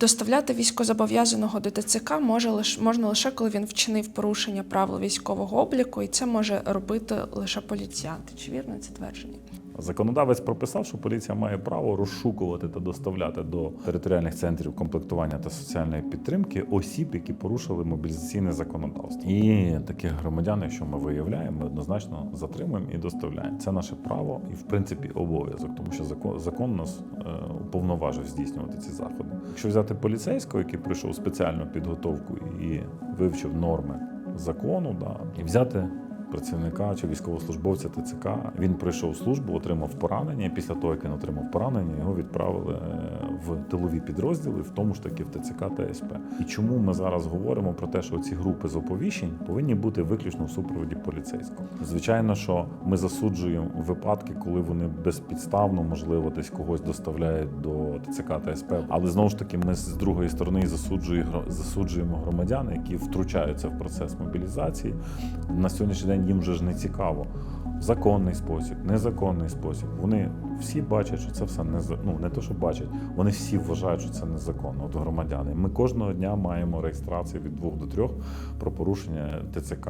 Доставляти військозобов'язаного до ТЦК може лише можна лише коли він вчинив порушення правил військового обліку, і це може робити лише поліціянти. Чи вірно це твердження? Законодавець прописав, що поліція має право розшукувати та доставляти до територіальних центрів комплектування та соціальної підтримки осіб, які порушили мобілізаційне законодавство. І таких громадян, якщо ми виявляємо, ми однозначно затримуємо і доставляємо. Це наше право і, в принципі, обов'язок, тому що закон, закон нас е, уповноважив здійснювати ці заходи. Якщо взяти поліцейського, який пройшов спеціальну підготовку і вивчив норми закону, да, і взяти працівника чи військовослужбовця ТЦК. Він пройшов службу, отримав поранення. Після того, як він отримав поранення, його відправили е, в тилові підрозділи, в тому ж таки в ТЦК та СП. І чому ми зараз говоримо про те, що ці групи з оповіщень повинні бути виключно в супроводі поліцейського? Звичайно, що ми засуджуємо випадки, коли вони безпідставно, можливо, десь когось доставляють до ТЦК та СП. Але знову ж таки, ми з другої сторони засуджуємо, громадян, які втручаються в процес мобілізації. На сьогоднішній день їм вже ж не цікаво. Законний спосіб, незаконний спосіб. Вони всі бачать, що це все не ну, не то, що бачать, вони всі вважають, що це незаконно. От громадяни. Ми кожного дня маємо реєстрації від двох до трьох про порушення ТЦК.